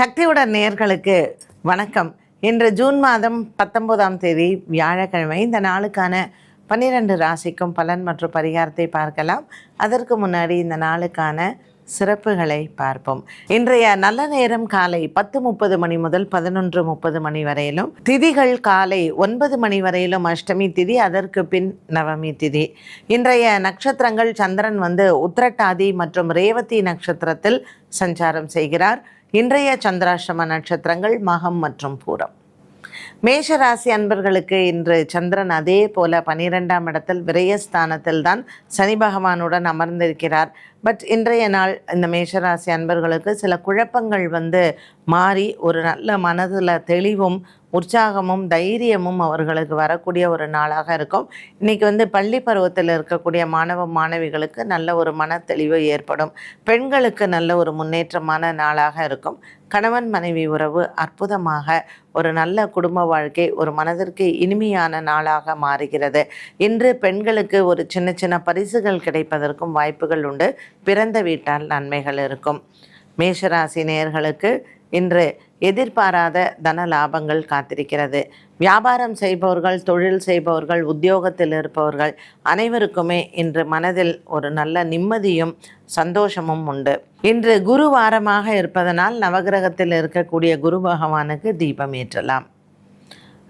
சக்தியுடன் நேர்களுக்கு வணக்கம். இன்று ஜூன் மாதம் பத்தொன்பதாம் தேதி வியாழக்கிழமை இந்த நாளுக்கான பன்னிரண்டு ராசிக்கும் பலன் மற்றும் பரிகாரத்தை பார்க்கலாம். அதற்கு முன்னாடி இந்த நாளுக்கான சிறப்புகளை பார்ப்போம். இன்றைய நல்ல நேரம் காலை பத்து முப்பது மணி முதல் பதினொன்று முப்பது மணி வரையிலும் திதிகள் காலை ஒன்பது மணி வரையிலும் அஷ்டமி திதி அதற்கு பின் நவமி திதி. இன்றைய நட்சத்திரங்கள் சந்திரன் வந்து உத்திரட்டாதி மற்றும் ரேவதி நட்சத்திரத்தில் சஞ்சாரம் செய்கிறார். இன்றைய சந்திராஷ்டம நட்சத்திரங்கள் மகம் மற்றும் பூரம். மேஷராசி அன்பர்களுக்கு இன்று சந்திரன் அதே போல பனிரெண்டாம் இடத்தில் விரயஸ்தானத்தில் தான் சனி பகவானுடன் அமர்ந்திருக்கிறார். பட் இன்றைய நாள் இந்த மேஷராசி அன்பர்களுக்கு சில குழப்பங்கள் வந்து மாறி ஒரு நல்ல மனதில் தெளிவும் உற்சாகமும் தைரியமும் அவர்களுக்கு வரக்கூடிய ஒரு நாளாக இருக்கும். இன்றைக்கி வந்து பள்ளி பருவத்தில் இருக்கக்கூடிய மாணவ மாணவிகளுக்கு நல்ல ஒரு மன தெளிவு ஏற்படும். பெண்களுக்கு நல்ல ஒரு முன்னேற்றமான நாளாக இருக்கும். கணவன் மனைவி உறவு அற்புதமாக ஒரு நல்ல குடும்ப வாழ்க்கை ஒரு மனதிற்கு இனிமையான நாளாக மாறுகிறது. இன்று பெண்களுக்கு ஒரு சின்ன சின்ன பரிசுகள் கிடைப்பதற்கும் வாய்ப்புகள் உண்டு. பிறந்த வீட்டால் நன்மைகள் இருக்கும். மேஷராசி நேயர்களுக்கு இன்று எதிர்பாராத தன லாபங்கள் காத்திருக்கிறது. வியாபாரம் செய்பவர்கள் தொழில் செய்பவர்கள் உத்தியோகத்தில் இருப்பவர்கள் அனைவருக்குமே இன்று மனதில் ஒரு நல்ல நிம்மதியும் சந்தோஷமும் உண்டு. இன்று குரு வாரமாக இருப்பதனால் நவகிரகத்தில் இருக்கக்கூடிய குரு பகவானுக்கு தீபம் ஏற்றலாம்.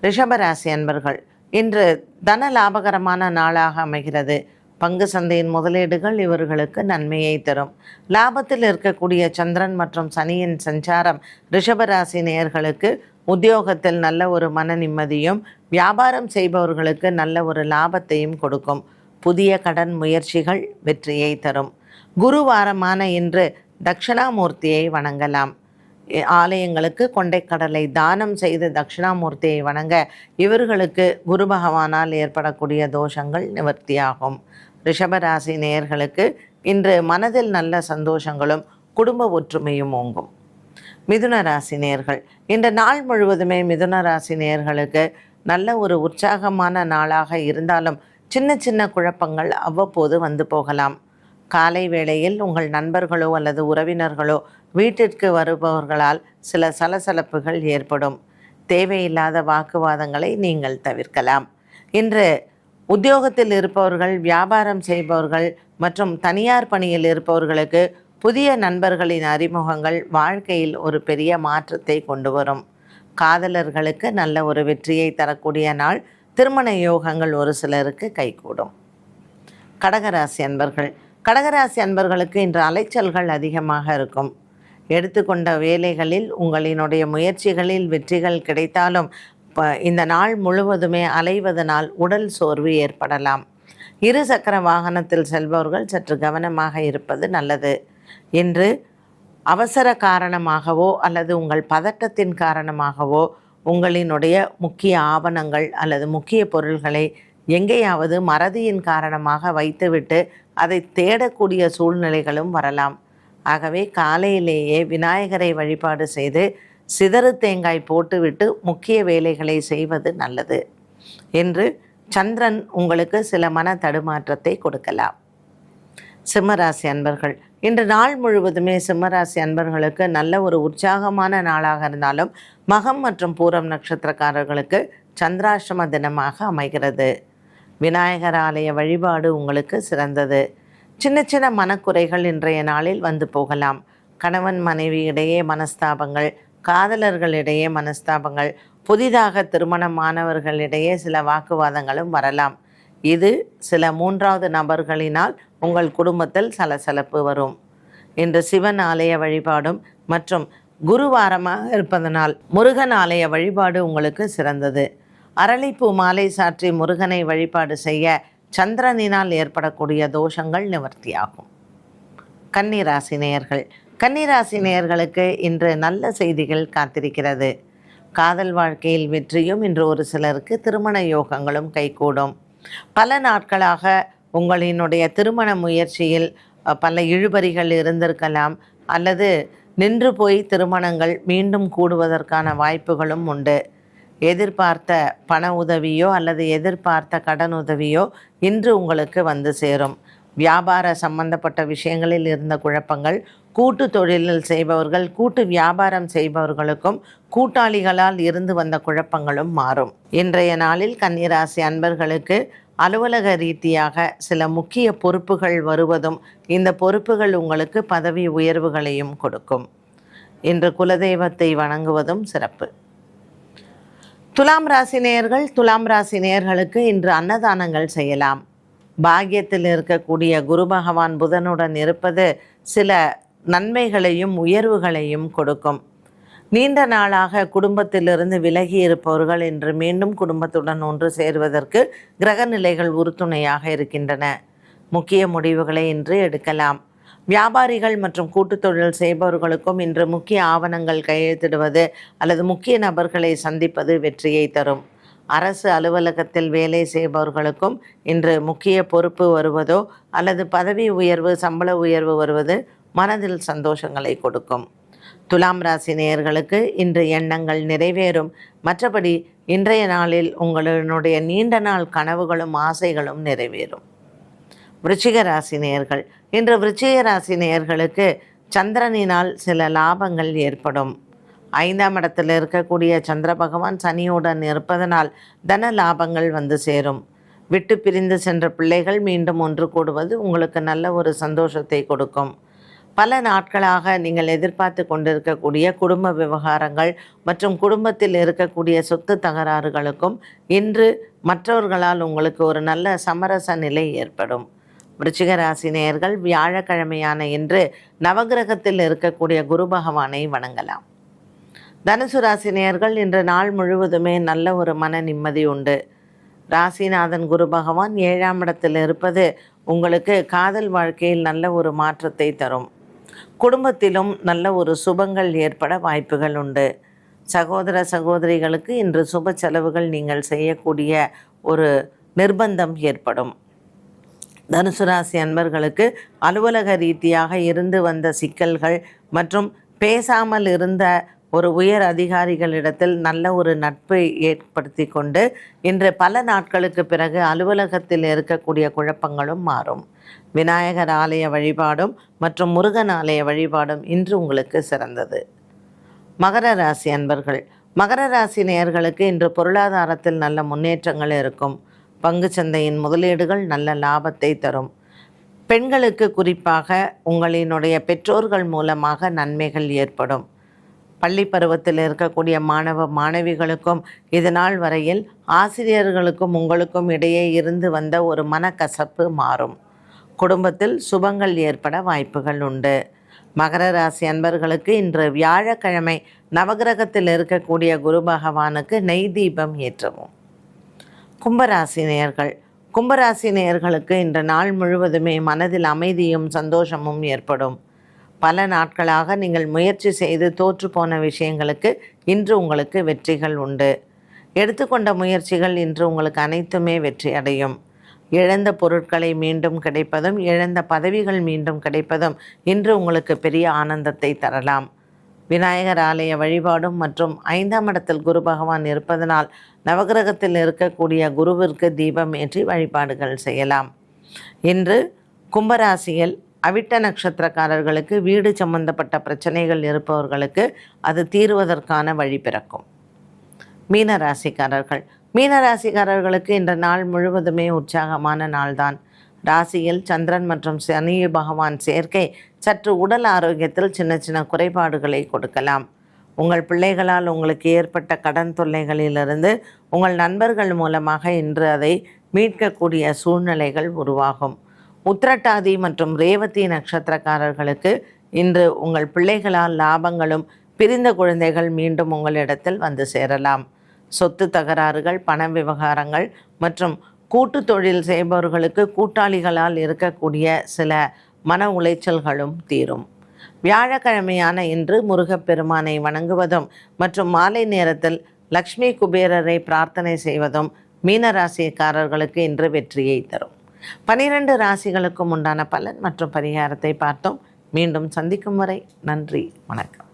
ரிஷபராசி அன்பர்கள் இன்று தன லாபகரமான நாளாக அமைகிறது. பங்கு சந்தையின் முதலீடுகள் இவர்களுக்கு நன்மையை தரும். லாபத்தில் இருக்கக்கூடிய சந்திரன் மற்றும் சனியின் சஞ்சாரம் ரிஷபராசி நேயர்களுக்கு உத்தியோகத்தில் நல்ல ஒரு மன நிம்மதியும் வியாபாரம் செய்பவர்களுக்கு நல்ல ஒரு லாபத்தையும் கொடுக்கும். புதிய கடன் முயற்சிகள் வெற்றியை தரும். குருவாரமான இன்று தட்சிணாமூர்த்தியை வணங்கலாம். ஆலயங்களுக்கு கொண்டைக்கடலை தானம் செய்து தட்சிணாமூர்த்தியை வணங்க இவர்களுக்கு குரு பகவானால் ஏற்படக்கூடிய தோஷங்கள் நிவர்த்தியாகும். ரிஷபராசி நேயர்களுக்கு இன்று மனதில் நல்ல சந்தோஷங்களும் குடும்ப ஒற்றுமையும் ஓங்கும். மிதுன ராசி நேர்கள் இந்த நாள் முழுவதுமே மிதுன ராசி நேர்களுக்கு நல்ல ஒரு உற்சாகமான நாளாக இருந்தாலும் சின்ன சின்ன குழப்பங்கள் அவ்வப்போது வந்து போகலாம். காலை வேளையில் உங்கள் நண்பர்களோ அல்லது உறவினர்களோ வீட்டிற்கு வருபவர்களால் சில சலசலப்புகள் ஏற்படும். தேவையில்லாத வாக்குவாதங்களை நீங்கள் தவிர்க்கலாம். இன்று உத்தியோகத்தில் இருப்பவர்கள் வியாபாரம் செய்பவர்கள் மற்றும் தனியார் பணியில் இருப்பவர்களுக்கு புதிய நண்பர்களின் அறிமுகங்கள் வாழ்க்கையில் ஒரு பெரிய மாற்றத்தை கொண்டு வரும். காதலர்களுக்கு நல்ல ஒரு வெற்றியை தரக்கூடிய நாள் திருமண யோகங்கள் ஒரு சிலருக்கு கைகூடும். கடகராசி அன்பர்கள். கடகராசி அன்பர்களுக்கு இன்று அலைச்சல்கள் அதிகமாக இருக்கும். எடுத்துக்கொண்ட வேலைகளில் உங்களினுடைய முயற்சிகளில் வெற்றிகள் கிடைத்தாலும் ப- இந்த நாள் முழுவதுமே அலைவதனால் உடல் சோர்வு ஏற்படலாம். இரு சக்கர வாகனத்தில் செல்பவர்கள் சற்று கவனமாக இருப்பது நல்லது. இன்று அவசர காரணமாகவோ அல்லது உங்கள் பதட்டத்தின் காரணமாகவோ உங்களினுடைய முக்கிய ஆவணங்கள் அல்லது முக்கிய பொருள்களை எங்கேயாவது மறதியின் காரணமாக வைத்துவிட்டு அதை தேடக்கூடிய சூழ்நிலைகளும் வரலாம். ஆகவே காலையிலேயே விநாயகரை வழிபாடு செய்து சிதறு தேங்காய் போட்டுவிட்டு முக்கிய வேலைகளை செய்வது நல்லது என்று சந்திரன் உங்களுக்கு சில மன தடுமாற்றத்தை கொடுக்கலாம். சிம்மராசி அன்பர்கள் இன்று நாள் முழுவதுமே சிம்மராசி அன்பர்களுக்கு நல்ல ஒரு உற்சாகமான நாளாக இருந்தாலும் மகம் மற்றும் பூரம் நட்சத்திரக்காரர்களுக்கு சந்திராஷ்டம தினமாக அமைகிறது. விநாயகர் ஆலய வழிபாடு உங்களுக்கு சிறந்தது. சின்ன சின்ன மனக்குறைகள் இன்றைய நாளில் வந்து போகலாம். கணவன் மனைவி இடையே மனஸ்தாபங்கள் காதலர்களிடையே மனஸ்தாபங்கள் புதிதாக திருமணமானவர்களிடையே சில வாக்குவாதங்களும் வரலாம். இது சில மூன்றாவது நபர்களினால் உங்கள் குடும்பத்தில் சலசலப்பு வரும். இன்று சிவன் ஆலய வழிபாடும் மற்றும் குருவாரமாக இருப்பதனால் முருகன் ஆலய வழிபாடு உங்களுக்கு சிறந்தது. அரளிப்பூ மாலை சாற்றி முருகனை வழிபாடு செய்ய சந்திரனினால் ஏற்படக்கூடிய தோஷங்கள் நிவர்த்தியாகும். கன்னிராசி நேயர்கள். கன்னிராசி நேயர்களுக்கு இன்று நல்ல செய்திகள் காத்திருக்கிறது. காதல் வாழ்க்கையில் வெற்றியும் இன்று ஒரு சிலருக்கு திருமண யோகங்களும் கைகூடும். பல நாட்களாக உங்களினுடைய திருமண முயற்சியில் பல இழுபறிகள் இருந்திருக்கலாம். அல்லது நின்று போய் திருமணங்கள் மீண்டும் கூடுவதற்கான வாய்ப்புகளும் உண்டு. எதிர்பார்த்த பண உதவியோ அல்லது எதிர்பார்த்த கடன் உதவியோ இன்று உங்களுக்கு வந்து சேரும். வியாபார சம்பந்தப்பட்ட விஷயங்களில் இருந்த குழப்பங்கள் கூட்டு தொழிலில் செய்பவர்கள் கூட்டு வியாபாரம் செய்பவர்களுக்கும் கூட்டாளிகளால் இருந்து வந்த குழப்பங்களும் மாறும். இன்றைய நாளில் கன்னிராசி அன்பர்களுக்கு அலுவலக ரீதியாக சில முக்கிய பொறுப்புகள் வருவதும் இந்த பொறுப்புகள் உங்களுக்கு பதவி உயர்வுகளையும் கொடுக்கும். இன்று குலதெய்வத்தை வணங்குவதும் சிறப்பு. துலாம் ராசி நேயர்கள் துலாம் ராசி நேயர்களுக்கு இன்று அன்னதானங்கள் செய்யலாம். பாக்கியத்தில் இருக்கக்கூடிய குரு பகவான் புதனுடன் இருப்பது சில நன்மைகளையும் உயர்வுகளையும் கொடுக்கும். நீண்ட நாளாக குடும்பத்திலிருந்து விலகி இருப்பவர்கள் இன்று மீண்டும் குடும்பத்துடன் ஒன்று சேருவதற்கு கிரக நிலைகள் உறுதுணையாக இருக்கின்றன. முக்கிய முடிவுகளை இன்று எடுக்கலாம். வியாபாரிகள் மற்றும் கூட்டுத் தொழில் செய்பவர்களுக்கும் இன்று முக்கிய ஆவணங்கள் கையெழுத்திடுவது அல்லது முக்கிய நபர்களை சந்திப்பது வெற்றியை தரும். அரசு அலுவலகத்தில் வேலை செய்பவர்களுக்கும் இன்று முக்கிய பொறுப்பு வருவதோ அல்லது பதவி உயர்வு சம்பள உயர்வு வருவது மனதில் சந்தோஷங்களை கொடுக்கும். துலாம் ராசி நேயர்களுக்கு இன்று எண்ணங்கள் நிறைவேறும். மற்றபடி இன்றைய நாளில் உங்களுடைய நீண்ட நாள் கனவுகளும் ஆசைகளும் நிறைவேறும். விருச்சிக ராசி நேயர்கள் இன்று விருச்சிக ராசி நேயர்களுக்கு சந்திரனினால் சில லாபங்கள் ஏற்படும். ஐந்தாம் இடத்தில் இருக்கக்கூடிய சந்திர பகவான் சனியுடன் இருப்பதனால் தன லாபங்கள் வந்து சேரும். விட்டு பிரிந்து சென்ற பிள்ளைகள் மீண்டும் ஒன்று கூடுவது உங்களுக்கு நல்ல ஒரு சந்தோஷத்தை கொடுக்கும். பல நாட்களாக நீங்கள் எதிர்பார்த்து கொண்டிருக்கக்கூடிய குடும்ப விவகாரங்கள் மற்றும் குடும்பத்தில் இருக்கக்கூடிய சொத்து தகராறுகளுக்கும் இன்று மற்றவர்களால் உங்களுக்கு ஒரு நல்ல சமரச நிலை ஏற்படும். விருச்சிக ராசி நேயர்கள் வியாழக்கிழமையான இன்று நவகிரகத்தில் இருக்கக்கூடிய குரு பகவானை வணங்கலாம். தனுசு ராசி நேயர்கள் இன்று நாள் முழுவதுமே நல்ல ஒரு மன நிம்மதி உண்டு. ராசிநாதன் குரு பகவான் ஏழாம் இடத்தில் இருப்பது உங்களுக்கு காதல் வாழ்க்கையில் நல்ல ஒரு மாற்றத்தை தரும். குடும்பத்திலும் நல்ல ஒரு சுபங்கள் ஏற்பட வாய்ப்புகள் உண்டு. சகோதர சகோதரிகளுக்கு இன்று சுப செலவுகள் நீங்கள் செய்யக்கூடிய ஒரு நிர்பந்தம் ஏற்படும். தனுசு ராசி அன்பர்களுக்கு அலுவலக ரீதியாக இருந்து வந்த சிக்கல்கள் மற்றும் பேசாமல் இருந்த ஒரு உயர் அதிகாரிகளிடத்தில் நல்ல ஒரு நட்பை ஏற்படுத்தி கொண்டு இன்று பல நாட்களுக்கு பிறகு அலுவலகத்தில் இருக்கக்கூடிய குழப்பங்களும் மாறும். விநாயகர் ஆலய வழிபாடும் மற்றும் முருகன் ஆலய வழிபாடும் இன்று உங்களுக்கு சிறந்தது. மகர ராசி அன்பர்கள் மகர ராசி நேயர்களுக்கு இன்று பொருளாதாரத்தில் நல்ல முன்னேற்றங்கள் இருக்கும். பங்குச்சந்தையின் முதலீடுகள் நல்ல லாபத்தை தரும். பெண்களுக்கு குறிப்பாக உங்களினுடைய பெற்றோர்கள் மூலமாக நன்மைகள் ஏற்படும். பள்ளி பருவத்தில் இருக்கக்கூடிய மாணவ மாணவிகளுக்கும் இது நாள் வரையில் ஆசிரியர்களுக்கும் உங்களுக்கும் இடையே இருந்து வந்த ஒரு மனக்கசப்பு மாறும். குடும்பத்தில் சுபங்கள் ஏற்பட வாய்ப்புகள் உண்டு. மகர ராசி அன்பர்களுக்கு இன்று வியாழக்கிழமை நவகிரகத்தில் இருக்கக்கூடிய குரு பகவானுக்கு நெய் தீபம் ஏற்றவும். கும்பராசி நேயர்கள் கும்பராசி நேயர்களுக்கு இன்று நாள் முழுவதுமே மனதில் அமைதியும் சந்தோஷமும் ஏற்படும். பல நாட்களாக நீங்கள் முயற்சி செய்து தோற்று போன விஷயங்களுக்கு இன்று உங்களுக்கு வெற்றிகள் உண்டு. எடுத்துக்கொண்ட முயற்சிகள் இன்று உங்களுக்கு அனைத்துமே வெற்றி அடையும். இழந்த பொருட்களை மீண்டும் கிடைப்பதும் இழந்த பதவிகள் மீண்டும் கிடைப்பதும் இன்று உங்களுக்கு பெரிய ஆனந்தத்தை தரலாம். விநாயகர் ஆலய வழிபாடும் மற்றும் ஐந்தாம் இடத்தில் குரு பகவான் இருப்பதனால் நவகிரகத்தில் இருக்கக்கூடிய குருவிற்கு தீபம் ஏற்றி வழிபாடுகள் செய்யலாம். இன்று கும்பராசியில் அவிட்ட நட்சத்திரக்காரர்களுக்கு வீடு சம்பந்தப்பட்ட பிரச்சனைகள் இருப்பவர்களுக்கு அது தீர்வதற்கான வழி பிறக்கும். மீனராசிக்காரர்கள். மீனராசிக்காரர்களுக்கு இந்த நாள் முழுவதுமே உற்சாகமான நாள்தான். ராசியில் சந்திரன் மற்றும் சனி பகவான் சேர்க்கை சற்று உடல் ஆரோக்கியத்தில் சின்ன சின்ன குறைபாடுகளை கொடுக்கலாம். உங்கள் பிள்ளைகளால் உங்களுக்கு ஏற்பட்ட கடன் தொல்லைகளிலிருந்து உங்கள் நண்பர்கள் மூலமாக இன்று அதை மீட்கக்கூடிய சூழ்நிலைகள் உருவாகும். உத்திரட்டாதி மற்றும் ரேவதி நட்சத்திரக்காரர்களுக்கு இன்று உங்கள் பிள்ளைகளால் லாபங்களும் பிரிந்த குழந்தைகள் மீண்டும் உங்களிடத்தில் வந்து சேரலாம். சொத்து தகராறுகள் பண விவகாரங்கள் மற்றும் கூட்டு தொழில் செய்பவர்களுக்கு கூட்டாளிகளால் இருக்கக்கூடிய சில மன உளைச்சல்களும் தீரும். வியாழக்கிழமையான இன்று முருகப்பெருமானை வணங்குவதும் மற்றும் மாலை நேரத்தில் லக்ஷ்மி குபேரரை பிரார்த்தனை செய்வதும் மீனராசிக்காரர்களுக்கு இன்று வெற்றியை தரும். பனிரெண்டு ராசிகளுக்கும் உண்டான பலன் மற்றும் பரிகாரத்தை பார்த்தோம். மீண்டும் சந்திக்கும் வரை நன்றி வணக்கம்.